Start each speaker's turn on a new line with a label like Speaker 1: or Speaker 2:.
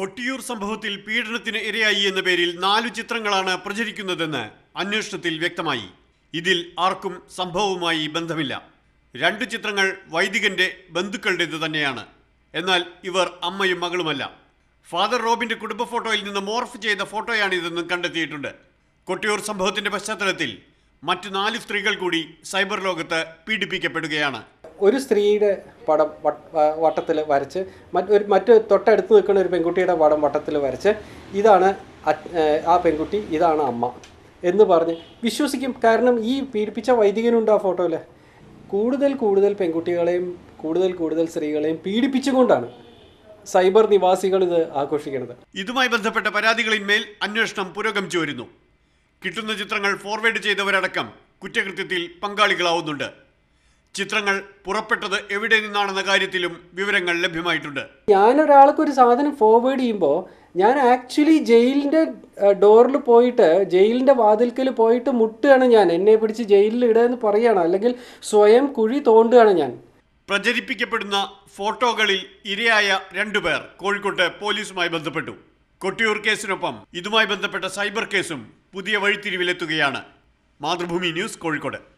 Speaker 1: കൊട്ടിയൂർ സംഭവത്തിൽ പീഡനത്തിന് ഇരയായി എന്ന പേരിൽ നാലു ചിത്രങ്ങളാണ് പ്രചരിക്കുന്നതെന്ന് അന്വേഷണത്തിൽ വ്യക്തമായി. ഇതിൽ ആർക്കും സംഭവവുമായി ബന്ധമില്ല. രണ്ടു ചിത്രങ്ങൾ വൈദികന്റെ ബന്ധുക്കളുടേത് തന്നെയാണ്. എന്നാൽ ഇവർ അമ്മയും മകളുമല്ല. ഫാദർ റോബിന്റെ കുടുംബ ഫോട്ടോയിൽ നിന്ന് മോർഫ് ചെയ്ത ഫോട്ടോയാണിതെന്നും കണ്ടെത്തിയിട്ടുണ്ട്. കൊട്ടിയൂർ സംഭവത്തിന്റെ പശ്ചാത്തലത്തിൽ മറ്റു നാല് സ്ത്രീകൾ കൂടി സൈബർ ലോകത്ത് പീഡിപ്പിക്കപ്പെടുകയാണ്.
Speaker 2: ഒരു സ്ത്രീയുടെ പടം വട്ടത്തിൽ വരച്ച് മറ്റൊരു മറ്റു തൊട്ടടുത്ത് നിൽക്കുന്ന ഒരു പെൺകുട്ടിയുടെ പടം വട്ടത്തിൽ വരച്ച് ഇതാണ് ആ പെൺകുട്ടി ഇതാണ് അമ്മ എന്ന് പറഞ്ഞ് വിശ്വസിക്കും. കാരണം ഈ പീഡിപ്പിച്ച വൈദികനുണ്ട് ആ ഫോട്ടോയിൽ. കൂടുതൽ കൂടുതൽ പെൺകുട്ടികളെയും കൂടുതൽ കൂടുതൽ സ്ത്രീകളെയും പീഡിപ്പിച്ചുകൊണ്ടാണ് സൈബർ നിവാസികൾ ഇത് ആഘോഷിക്കുന്നത്.
Speaker 1: ഇതുമായി ബന്ധപ്പെട്ട പരാതികളിന്മേൽ അന്വേഷണം പുരോഗമിച്ചു വരുന്നു കിട്ടുന്ന ചിത്രങ്ങൾ ഫോർവേഡ് ചെയ്തവരടക്കം കുറ്റകൃത്യത്തിൽ പങ്കാളികളാവുന്നുണ്ട്. ചിത്രങ്ങൾ പുറപ്പെട്ടത് എവിടെ നിന്നാണെന്ന കാര്യത്തിലും വിവരങ്ങൾ ലഭ്യമായിട്ടുണ്ട്.
Speaker 2: ഞാൻ ഒരാൾക്ക് ഒരു സാധനം ഫോർവേഡ് ചെയ്യുമ്പോൾ ഞാൻ ആക്ച്വലി ജയിലിന്റെ ഡോറിൽ പോയിട്ട് ജയിലിന്റെ വാതിൽക്കൽ പോയിട്ട് മുട്ടുകയാണ് ഞാൻ. എന്നെ പിടിച്ച് ജയിലിൽ ഇടുക എന്ന് പറയുകയാണ് അല്ലെങ്കിൽ സ്വയം കുഴി തോണ്ടുകയാണ് ഞാൻ.
Speaker 1: പ്രചരിപ്പിക്കപ്പെടുന്ന ഫോട്ടോകളിൽ ഇരയായ രണ്ടുപേർ കോഴിക്കോട്ട് പോലീസുമായി ബന്ധപ്പെട്ടു. കൊട്ടിയൂർ കേസിനൊപ്പം ഇതുമായി ബന്ധപ്പെട്ട സൈബർ കേസും പുതിയ വഴിത്തിരിവിലെത്തുകയാണ്. മാതൃഭൂമി ന്യൂസ് കോഴിക്കോട്.